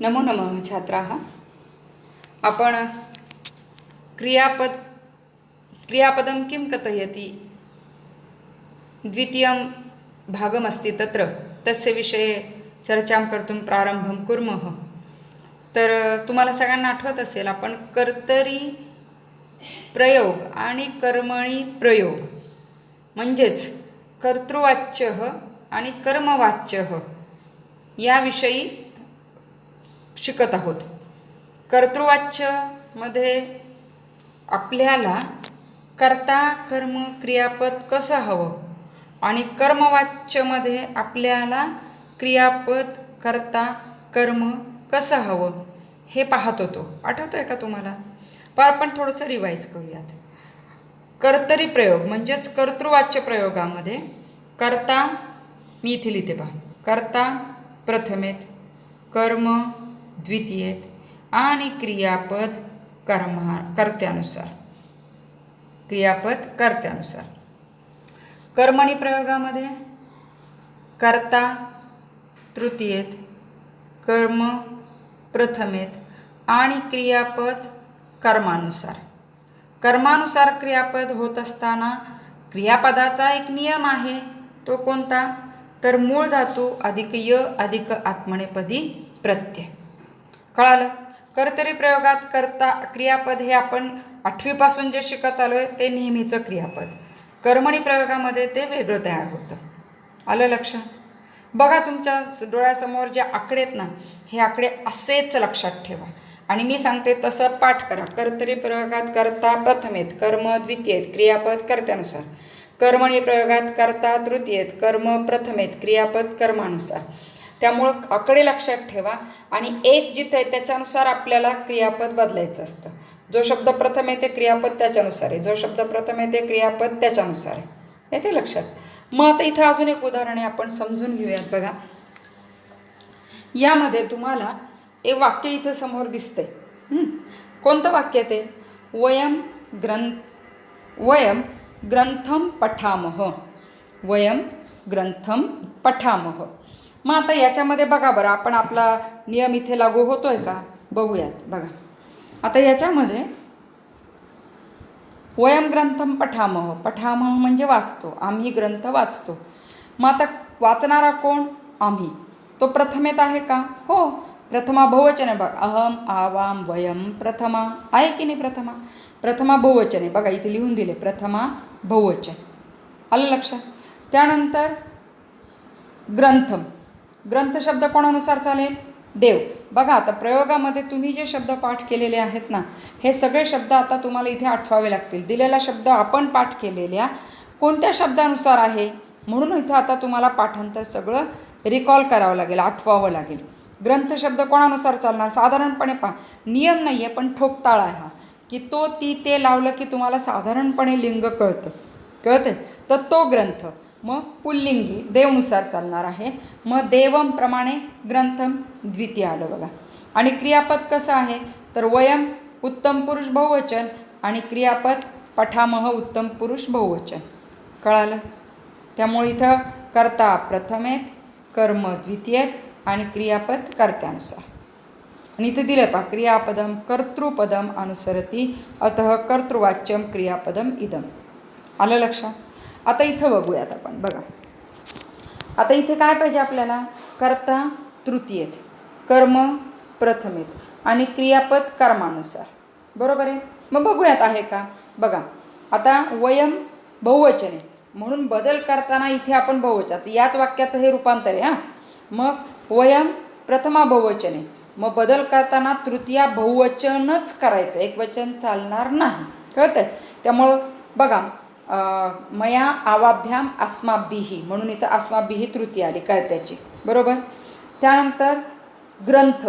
नमो नमः छात्राः। आपण क्रियापद क्रियापदं किं कथयति? द्वितीयं भागमस्ति तत्र। तस्य विषये चर्चां कर्तुं प्रारंभं कुर्मः। तर तुम्हाला सगळ्यांना आठवत असेल आपण कर्तरी प्रयोग आणि कर्मणी प्रयोग म्हणजेच कर्तृवाच्य आणि कर्मवाच्य याविषयी शिकत आहोत. कर्तृवाच्यमध्ये आपल्याला कर्ता कर्म क्रियापद कसं हवं? आणि कर्मवाच्यमध्ये आपल्याला क्रियापद कर्ता कर्म कसं हवं? हे पाहत होतो. आठवतो आहे का तुम्हाला? पण आपण थोडंसं रिवाईज करूयात. कर्तरी प्रयोग म्हणजेच कर्तृवाच्य प्रयोगामध्ये कर्ता मी इथे लिहिते पहा. कर्ता प्रथमेत कर्म द्वितीयेत आणि क्रियापद कर्मा कर्त्यानुसार. क्रियापद कर्त्यानुसार. कर्मणी प्रयोगामध्ये? कर्ता तृतीयेत. कर्म प्रथमेत. आणि क्रियापद कर्मानुसार. कर्मानुसार क्रियापद होत असताना क्रियापदाचा एक नियम आहे. तो कोणता? तर मूळ धातू अधिक य अधिक आत्मनेपदी प्रत्यय. कळालं? कर्तरी प्रयोगात करता क्रियापद हे आपण आठवीपासून जे शिकत आलो आहे ते नेहमीचं क्रियापद. कर्मणी प्रयोगामध्ये ते वेगळं तयार होतं. आलं लक्षात? बघा तुमच्या डोळ्यासमोर जे आकडे आहेत ना हे आकडे असेच लक्षात ठेवा. आणि मी सांगते तसं पाठ करा. कर्तरी प्रयोगात करता प्रथमेत कर्म द्वितीयेत क्रियापद कर्त्यानुसार. कर्मणी प्रयोगात कर्ता तृतीयेत कर्म प्रथमेत क्रियापद कर्मानुसार. त्यामुळं आकडे लक्षात ठेवा आणि एक जिथं आहे त्याच्यानुसार आपल्याला क्रियापद बदलायचं असतं. जो शब्द प्रथम येते क्रियापद त्याच्यानुसार आहे. जो शब्द प्रथम येते क्रियापद त्याच्यानुसार आहे. येते लक्षात? मग आता इथं अजून एक उदाहरण आहे आपण समजून घेऊयात बघा. यामध्ये तुम्हाला एक वाक्य इथं समोर दिसतंय. कोणतं वाक्य ते? वयम ग्रंथ वयम ग्रंथम पठामह. वयम ग्रंथम पठामह. मग आता याच्यामध्ये बघा बरं आपण आपला नियम इथे लागू होतो आहे का? बघूयात बघा. आता याच्यामध्ये वयम ग्रंथम पठामह. पठामह म्हणजे वाचतो आम्ही ग्रंथ वाचतो. मग आता वाचणारा कोण? आम्ही. तो प्रथमेत आहे का? हो प्रथमा बहुवचन. आहे बघ अहम आवाम वयम प्रथमा. आहे की नाही प्रथमा? प्रथमा बहुवचन. आहे बघा इथे लिहून दिले प्रथमा बहुवचन. आलं लक्षात? त्यानंतर ग्रंथम. ग्रंथ शब्द कोणानुसार चालेल? देव. बघा आता प्रयोगामध्ये तुम्ही जे शब्द पाठ केलेले आहेत ना हे सगळे शब्द आता तुम्हाला इथे आठवावे लागतील. दिलेला शब्द आपण पाठ केलेल्या कोणत्या शब्दानुसार आहे? म्हणून इथं आता तुम्हाला पाठांतर सगळं रिकॉल करावं लागेल आठवावं लागेल. ग्रंथ शब्द कोणानुसार चालणार? साधारणपणे पा नियम नाही आहे पण ठोकताळा आहे हा. की तो ती ते लावलं की तुम्हाला साधारणपणे लिंग कळतं. कळतं तर तो ग्रंथ. मग पुल्लिंगी देवनुसार चालणार आहे. मग देवमप्रमाणे ग्रंथम द्वितीय आलं बघा. आणि क्रियापद कसं आहे? तर वयम उत्तम पुरुष बहुवचन आणि क्रियापद पठामह उत्तम पुरुष बहुवचन. कळालं? त्यामुळे इथं कर्ता प्रथमेत कर्म द्वितीयेत आणि क्रियापद कर्त्यानुसार. आणि इथं दिलं पा क्रियापदम कर्तृपदम अनुसरती अतः कर्तृवाच्यम क्रियापदम इदम. आलं लक्षात? आता इथं बघूयात आपण बघा. आता इथे काय पाहिजे आपल्याला? कर्ता तृतीयेत. कर्म प्रथमेत. आणि क्रियापद कर्मानुसार. बरोबर आहे? मग बघूयात आहे का? बघा. आता वयम बहुवचन. आहे म्हणून बदल करताना इथे आपण बहुवचन याच वाक्याचं हे रूपांतर आहे हां. मग वयम प्रथमा बहुवचन. आहे मग बदल करताना तृतीया बहुवचनच करायचं. एक वचन चालणार नाही. कळतं आहे त्यामुळं बघा. मया आवाभ्याम अस्माभिही म्हणून इथं अस्माभिही तृती आली काय त्याची बरोबर? त्यानंतर ग्रंथ.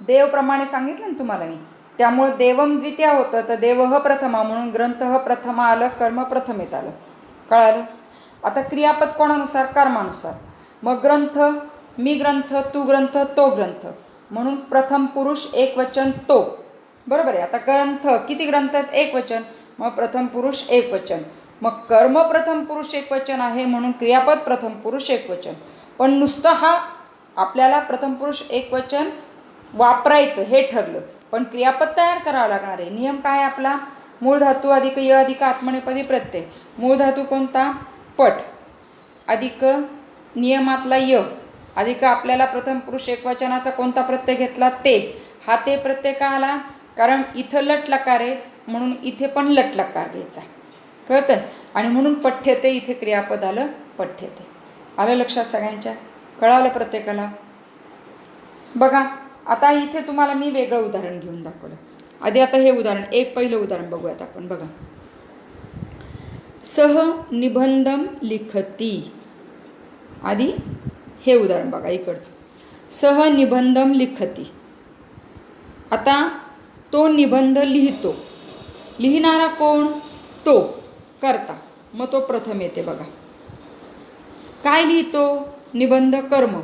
देवप्रमाणे सांगितलं ना तुम्हाला मी? त्यामुळं देवम द्वितीय होतं तर देव ह प्रथमा म्हणून ग्रंथ ह प्रथमा आलं कर्म प्रथमेत आलं. कळालं? आता क्रियापद कोणानुसार? कर्मानुसार. मग ग्रंथ मी ग्रंथ तू ग्रंथ तो ग्रंथ. म्हणून प्रथम पुरुष एक वचन तो. बरोबर आहे? आता ग्रंथ किती ग्रंथ आहेत? एक वचन. मग प्रथम पुरुष एक वचन. मग कर्म प्रथम पुरुष एक वचन आहे म्हणून क्रियापद प्रथम पुरुष एक वचन. पण नुसतं हा आपल्याला प्रथम पुरुष एक वचन वापरायचं हे ठरलं. पण क्रियापद तयार करावं लागणार आहे. नियम काय आपला? मूळ धातू अधिक य अधिक आत्मनेपदी प्रत्यय. मूळ धातू कोणता? पट. अधिक नियमातला य. अधिक आपल्याला प्रथम पुरुष एकवचनाचा कोणता प्रत्यय घेतला? ते. हा ते प्रत्यय का आला? कारण इथं लट लकार आहे म्हणून इथे पण लट लकार घ्यायचा कळतं आणि म्हणून पठ्यते इथे क्रियापद आलं पठ्यते. आलं लक्षात सगळ्यांच्या? कळालं प्रत्येकाला? बघा आता इथे तुम्हाला मी वेगळं उदाहरण घेऊन दाखवलं. आधी आता हे उदाहरण एक पहिलं उदाहरण बघूयात आपण बघा. सह निबंधम लिखती. आधी हे उदाहरण बघा इकडचं. सह निबंधम लिखती. आता तो निबंध लिहितो. लिहिणारा कोण? तो. करता. मग तो प्रथम येते बघा. काय लिहितो? निबंध कर्म.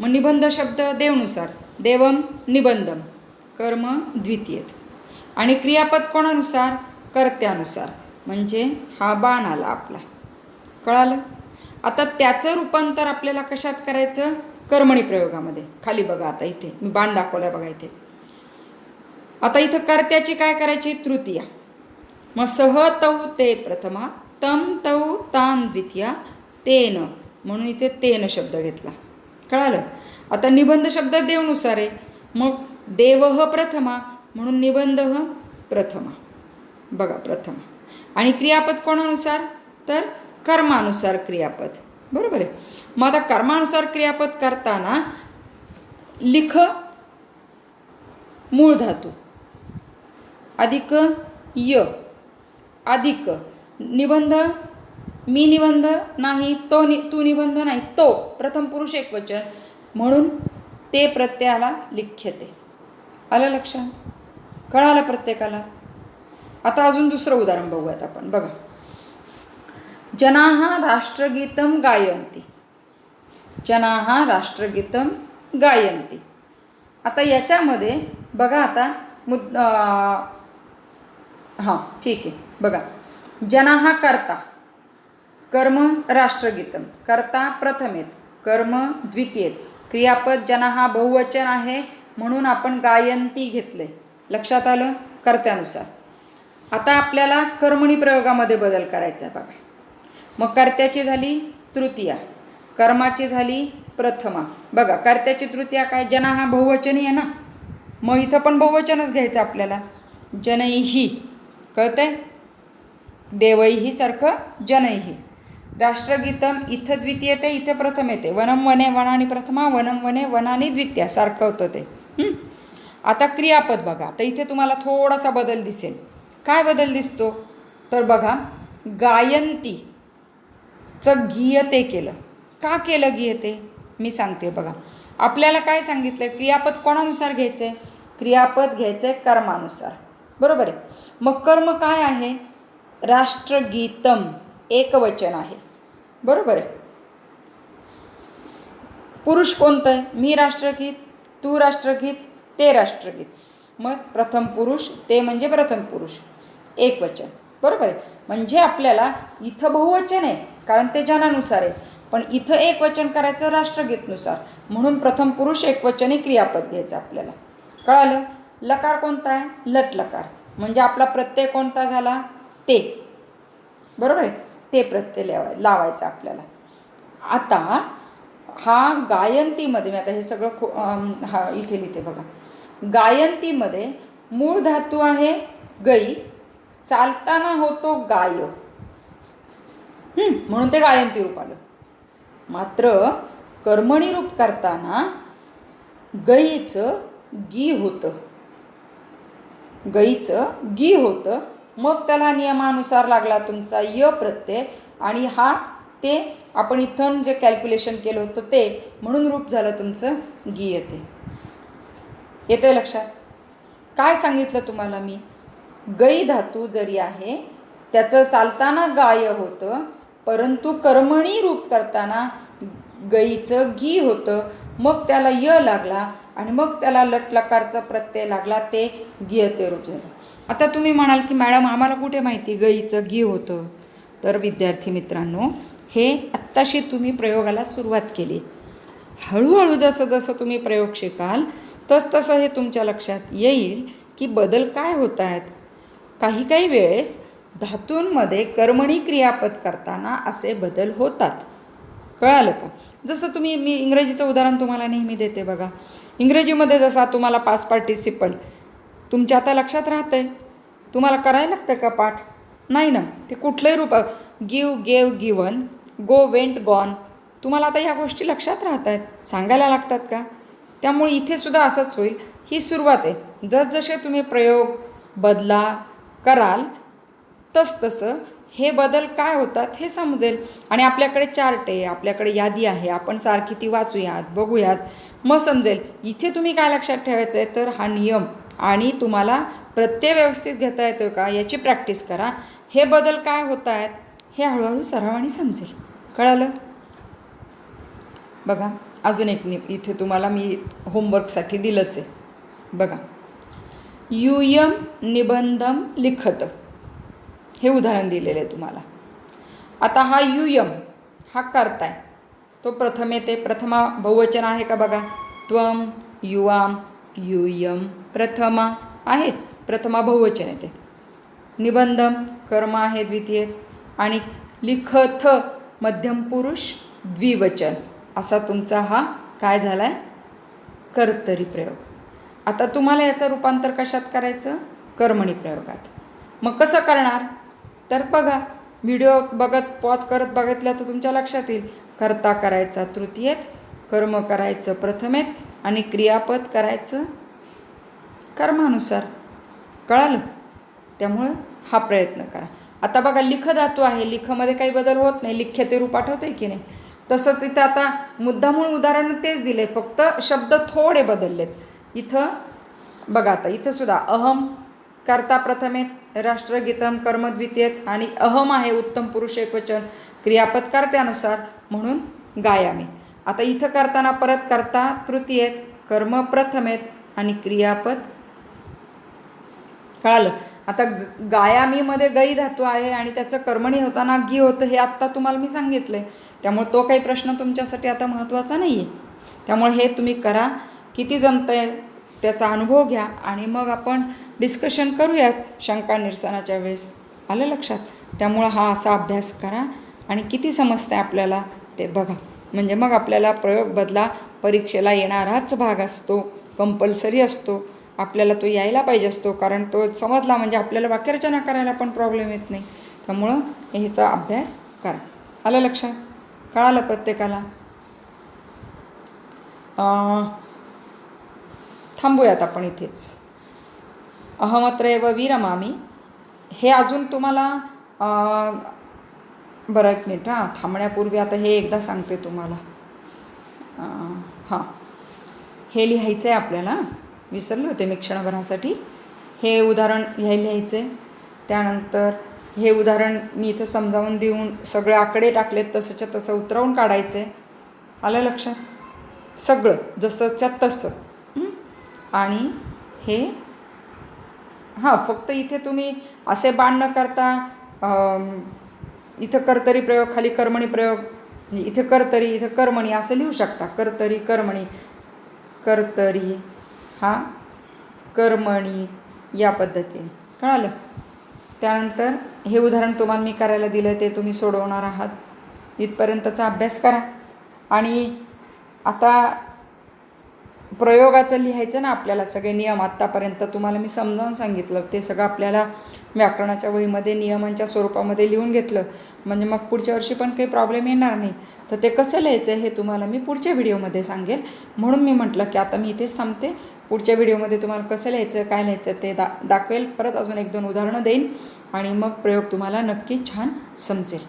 मग निबंध शब्द देवनुसार. देवम निबंधम कर्म द्वितीयत. आणि क्रियापद कोणानुसार? कर्त्यानुसार. म्हणजे हा बाण आला आपला. कळालं? आता त्याचं रूपांतर आपल्याला कशात करायचं? कर्मणी प्रयोगामध्ये. खाली बघा आता इथे. मी बाण दाखवला बघा इथे. आता इथं कर्त्याची काय करायची? तृतीया. मग सह तौ ते प्रथमा तम तौ तान द्वितीया तेन. म्हणून इथे तेन शब्द घेतला. कळालं? आता निबंध शब्द देवनुसार. आहे मग देवह प्रथमा म्हणून निबंध प्रथमा. बघा प्रथमा. आणि क्रियापद कोणानुसार? तर कर्मानुसार क्रियापद. बरोबर आहे? मग आता कर्मानुसार क्रियापद करताना लिख मूळ धातू. अधिक य. अधिक. निबंध मी निबंध नाही तो नि तू निबंध नाही तो. प्रथम पुरुष एकवचन म्हणून ते प्रत्ययाला लिख्यते. आलं लक्षात? कळालं प्रत्येकाला? आता अजून दुसरं उदाहरण बघूयात आपण. बघा. जनाः राष्ट्रगीतं गायंती जनाः राष्ट्रगीतं गायंती आता याच्यामध्ये बघा आता मुद हां ठीक आहे. बघा. जनाः कर्ता. कर्म राष्ट्रगीतम. कर्ता प्रथमेत. कर्म द्वितीयेत. क्रियापद जनाः बहुवचन आहे म्हणून आपण गायंती घेतले लक्षात आलं? कर्त्यानुसार. आता आपल्याला कर्मणी प्रयोगामध्ये बदल करायचा आहे बघा. मग कर्त्याची झाली तृतीया. कर्माची झाली प्रथमा. बघा कर्त्याची तृतीया काय? जना हा बहुवचनी आहे ना? मग इथं पण बहुवचनच घ्यायचं आपल्याला. जनैही कळतंय? देवैही सारखं जनैही राष्ट्रगीतम इथं द्वितीय येते इथं प्रथम येते. वनम वने वनानी प्रथमा वनम वने वनानी द्वितीया. सारखं होतं ते. आता क्रियापद बघा. तर इथे तुम्हाला थोडासा बदल दिसेल. काय बदल दिसतो? तर बघा गायंती चं गीयते केलं. का केलं गीयते मी सांगते बघा. आपल्याला काय सांगितलं क्रियापद कोणानुसार घ्यायचं आहे क्रियापद घ्यायचं आहे कर्मानुसार. बरोबर आहे. मग कर्म काय आहे? राष्ट्रगीतम. एकवचन आहे. बरोबर आहे. पुरुष कोणतं आहे मी राष्ट्रगीत तू राष्ट्रगीत ते राष्ट्रगीत. मग प्रथम पुरुष ते म्हणजे प्रथम पुरुष. एक वचन बरोबर आहे. म्हणजे आपल्याला इथं बहुवचन आहे कारण ते जनानुसार आहे. पण इथं एक वचन करायचं राष्ट्रगीतनुसार. म्हणून प्रथम पुरुष एकवचनी क्रियापद घ्यायचं आपल्याला. कळालं? लकार कोणता आहे? लट लकार. म्हणजे आपला प्रत्यय कोणता झाला? ते. बरोबर आहे? ते प्रत्यय लावाय लावायचा आपल्याला. आता हा गायंतीमध्ये मी आता हे सगळं खो हा इथे लिहिते बघा. गायंतीमध्ये मूळ धातू आहे गई. चालताना होतो गाय. म्हणून ते गायंती रूप आलं. मात्र कर्मणी रूप करताना गईचं गी होतं. गईचं गी होतं. मग त्याला नियमानुसार लागला तुमचा य प्रत्यय आणि हा ते आपण इथं जे कॅल्क्युलेशन केलं होतं ते. म्हणून रूप झालं तुमचं गी येते. येते लक्षात? काय सांगितलं तुम्हाला मी? गई धातू जरी आहे त्याचं चालताना गाय होतं परंतु कर्मणी रूप करताना गईचं घी होतं. मग त्याला य लागला आणि मग त्याला लटलकारचा प्रत्यय लागला ते गियते रूप झालं आता तुम्ही म्हणाल की मॅडम आम्हाला कुठे माहिती? गईचं घी होतं. तर विद्यार्थी मित्रांनो हे आत्ताशी तुम्ही प्रयोगाला सुरुवात केली. हळूहळू जसं जसं तुम्ही प्रयोग शिकाल तस तसं हे तुमच्या लक्षात येईल की बदल काय होत आहेत. काही काही वेळेस धातूंमध्ये कर्मणी क्रियापद करताना असे बदल होतात. कळालं का? जसं तुम्ही मी इंग्रजीचं उदाहरण तुम्हाला नेहमी देते बघा. इंग्रजीमध्ये जसा तुम्हाला पास पार्टिसिपल तुमच्या आता लक्षात राहतं आहे तुम्हाला करायला लागतं का पाठ? नाही ना. ते कुठलंही रूप give gave given go went gone तुम्हाला आता ह्या गोष्टी लक्षात राहत आहेत सांगायला लागतात का? त्यामुळे इथे सुद्धा असंच होईल. ही सुरुवात आहे. जसजसे तुम्ही प्रयोग बदला कराल तसतसं हे बदल काय होतात हे समजेल. आणि आपल्याकडे चार्ट आहे आपल्याकडे यादी आहे आपण सारखी ती वाचूयात बघूयात. मग समजेल इथे तुम्ही काय लक्षात ठेवायचं आहे तर हा नियम. आणि तुम्हाला प्रत्यय व्यवस्थित घेता येतो का? याची प्रॅक्टिस करा. हे बदल काय होत आहेत हे हळूहळू सरावाने समजेल. कळालं? बघा अजून एक नि इथे तुम्हाला मी होमवर्कसाठी दिलंच आहे. बघा. युयम निबंधम लिखत. हे उदाहरण दिलेलं आहे तुम्हाला. आता हा युयम हा करताय तो प्रथम येते प्रथमा बहुवचन आहे का बघा? त्वम युवाम युयम प्रथमा आहेत. प्रथमा बहुवचन येते. निबंधम कर्म आहे द्वितीय. आणि लिखथ मध्यम पुरुष द्विवचन. असा तुमचा हा काय झाला आहे कर्तरी प्रयोग. आता तुम्हाला याचं रूपांतर कशात करायचं? कर्मणी प्रयोगात. मग कसं करणार? तर बघा व्हिडिओ बघत पॉज करत बघितल्या तर तुमच्या लक्षात येईल. कर्ता करायचा तृतीयेत कर्म करायचं प्रथमेत आणि क्रियापद करायचं कर्मानुसार. कळालं? त्यामुळं हा प्रयत्न करा. आता बघा लिख धातू आहे. लिखमध्ये काही बदल होत नाही. लिख्य ते रूप आठवतं आहे की नाही? तसंच इथं आता मुद्दामूळ उदाहरण तेच दिलं आहे फक्त शब्द थोडे बदललेत. इथं बघा आता इथंसुद्धा अहम कर्ता प्रथमेत राष्ट्रगीतम कर्मद्वितीयेत आणि अहम आहे उत्तम पुरुष एकवचन क्रियापद कर्त्यानुसार म्हणून गायामी. आता इथं करताना परत करता तृतीयेत कर्म प्रथमेत आणि क्रियापद कळालं. आता ग गायामीमध्ये गई धातू आहे आणि त्याचं कर्मणी होताना गी होतं हे आत्ता तुम्हाला मी सांगितलं आहे त्यामुळे तो काही प्रश्न तुमच्यासाठी आता महत्त्वाचा नाही आहे त्यामुळे हे तुम्ही करा. किती जमतं आहे त्याचा अनुभव घ्या आणि मग आपण डिस्कशन करूयात शंका निरसनाच्या वेळेस. आलं लक्षात? त्यामुळं हा असा अभ्यास करा आणि किती समजतं आहे आपल्याला ते बघा. म्हणजे मग आपल्याला प्रयोग बदला परीक्षेला येणाराच भाग असतो कंपल्सरी असतो. आपल्याला तो यायला पाहिजे असतो कारण तो समजला म्हणजे आपल्याला वाक्यरचना करायला पण प्रॉब्लेम येत नाही. त्यामुळं ह्याचा अभ्यास करा. आलं लक्षात? कळालं प्रत्येकाला? थांबूयात आपण इथेच. अहमत्रैव विरमामी. हे अजून तुम्हाला बरं एक मिनिट हां थांबण्यापूर्वी आता हे एकदा सांगते तुम्हाला. हां. हे लिहायचं आहे आपल्याला विसरले होते मी क्षणभरासाठी. हे उदाहरण हे लिहायचं आहे त्यानंतर हे उदाहरण मी इथं समजावून देऊन सगळे आकडे टाकलेत तसंच्या तसं उतरवून काढायचं आहे आलं लक्षात? सगळं जसंच्या तसं. आणि हे हां फक्त इथे तुम्ही असे बाण न करता इथं कर्तरी प्रयोग खाली कर्मणी प्रयोग इथे कर्तरी इथं कर्मणी असं लिहू शकता. कर्तरी कर्मणी कर्तरी हा कर्मणी या पद्धतीने. कळालं? त्यानंतर हे उदाहरण तुम्हाला मी करायला दिलं ते तुम्ही सोडवणार आहात. इथपर्यंतचा अभ्यास करा. आणि आता प्रयोगाचं लिहायचं ना आपल्याला सगळे नियम आत्तापर्यंत तुम्हाला मी समजावून सांगितलं. ते सगळं आपल्याला व्याकरणाच्या वहीमध्ये नियमांच्या स्वरूपामध्ये लिहून घेतलं. म्हणजे मग पुढच्या वर्षी पण काही प्रॉब्लेम येणार नाही. तर ते कसं लिहायचं हे तुम्हाला मी पुढच्या व्हिडिओमध्ये सांगेल. म्हणून मी म्हटलं की आता मी इथेच थांबते. पुढच्या व्हिडिओमध्ये तुम्हाला कसं लिहायचं काय लिहायचं ते दा दाखवेल. परत अजून एक दोन उदाहरणं देईन आणि मग प्रयोग तुम्हाला नक्की छान समजेल.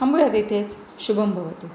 थांबूयात इथेच. शुभम भवतू.